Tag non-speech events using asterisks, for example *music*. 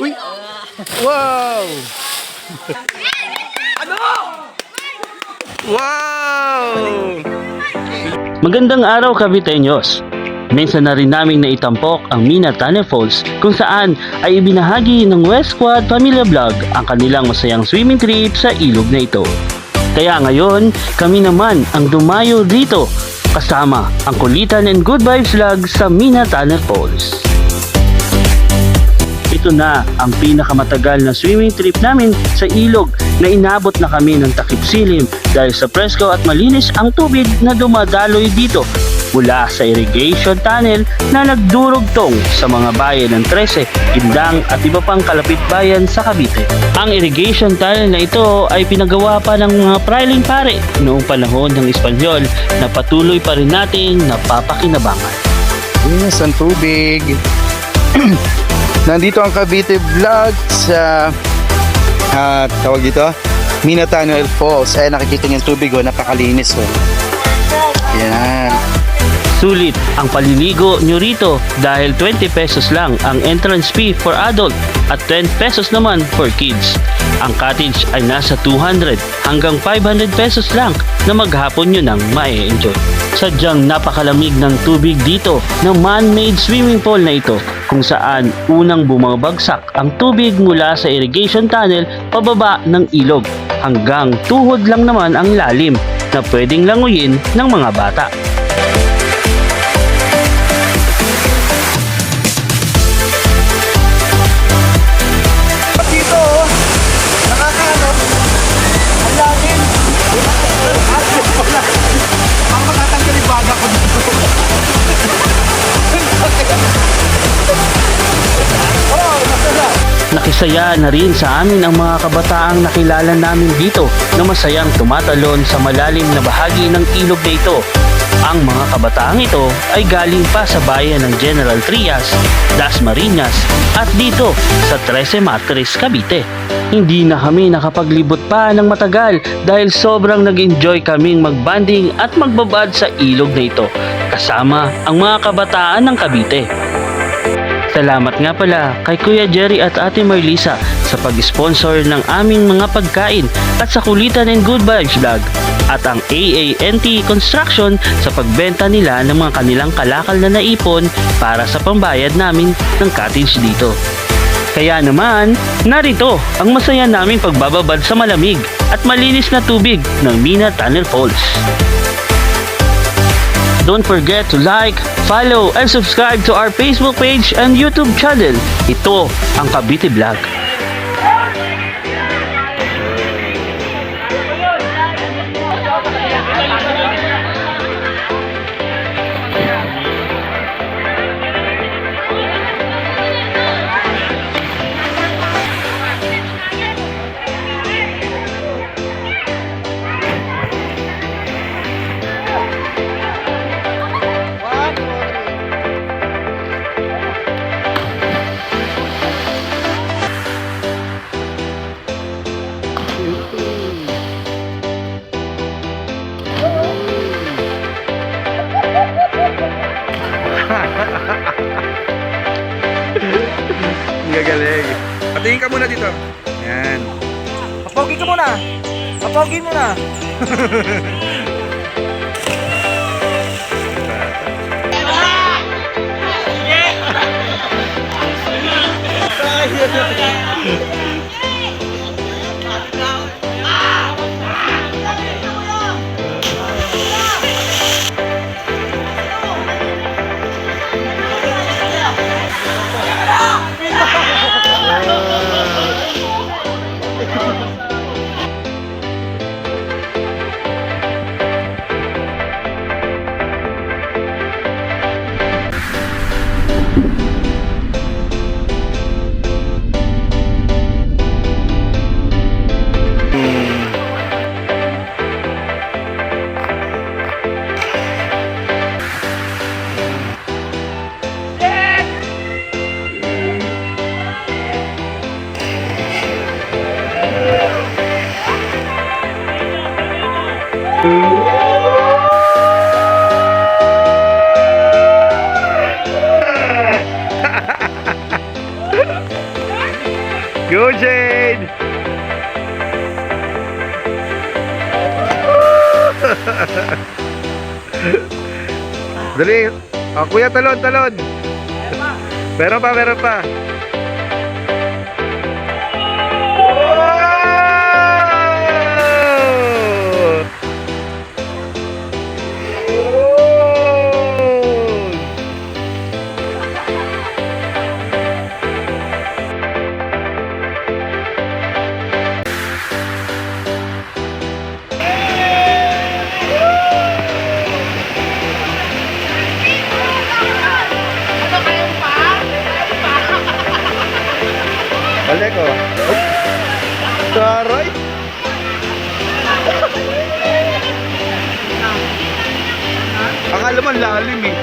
Uy! Wow! Wow! Magandang araw Caviteños! Minsan na rin namin naitampok ang Mina Tunnel Falls kung saan ay ibinahagi ng West Squad Family Vlog ang kanilang masayang swimming trip sa ilog na ito. Kaya ngayon, kami naman ang dumayo dito kasama ang Kulitan and Good Vibes Vlog sa Mina Tunnel Falls. Ito na ang pinakamatagal na swimming trip namin sa ilog na inabot na kami ng takip silim dahil sa presko at malinis ang tubig na dumadaloy dito mula sa irrigation tunnel na nagdurugtong sa mga bayan ng Trece, Indang at iba pang kalapit bayan sa Cavite. Ang irrigation tunnel na ito ay pinagawa pa ng mga priling pare noong panahon ng Espanyol na patuloy pa rin nating napapakinabangan. Yes, ang tubig. *clears throat* Nandito ang Cavite Vlog sa ah, tawag dito Mina Tunnel Falls. Ay nakikita niyo yung tubig oh, napakalinis oh. Yan. Sulit ang paliligo nyo rito dahil 20 pesos lang ang entrance fee for adult at 10 pesos naman for kids. Ang cottage ay nasa 200 hanggang 500 pesos lang na maghapon nyo nang ma-enjoy. Sadyang napakalamig ng tubig dito ng man-made swimming pool na ito kung saan unang bumabagsak ang tubig mula sa irrigation tunnel pababa ng ilog hanggang tuhod lang naman ang lalim na pwedeng languyin ng mga bata. Nakisaya na rin sa amin ang mga kabataang nakilala namin dito na masayang tumatalon sa malalim na bahagi ng ilog na ito. Ang mga kabataang ito ay galing pa sa bayan ng General Trias, Das Marinas at dito sa Trece Matres, Cavite. Hindi na kami nakapaglibot pa ng matagal dahil sobrang nag-enjoy kaming magbanding at magbabad sa ilog na ito kasama ang mga kabataan ng Cavite. Salamat nga pala kay Kuya Jerry at Ate Marlisa sa pag-sponsor ng aming mga pagkain at sa Kulitan and Good Vibes Vlog at ang AANT Construction sa pagbenta nila ng mga kanilang kalakal na naipon para sa pambayad namin ng cottage dito. Kaya naman, narito ang masaya naming pagbababad sa malamig at malinis na tubig ng Mina Tunnel Falls. Don't forget to like, follow, and subscribe to our Facebook page and YouTube channel. Ito ang Cavite Vlog. ka muna dito. Yan. Papogi ka muna. Papogi muna. Yeah! *laughs* *laughs* Go, Jade! *laughs* Dali. Oh, kuya, talon, talon. Meron pa, meron pa. Alam ang lalim eh.